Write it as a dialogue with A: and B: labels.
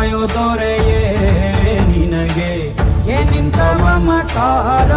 A: ಕಾಯೋ ದೊರೆಯೇ ನಿನಗೆ. ಏನಿಂತ ಮಮಕಾರ.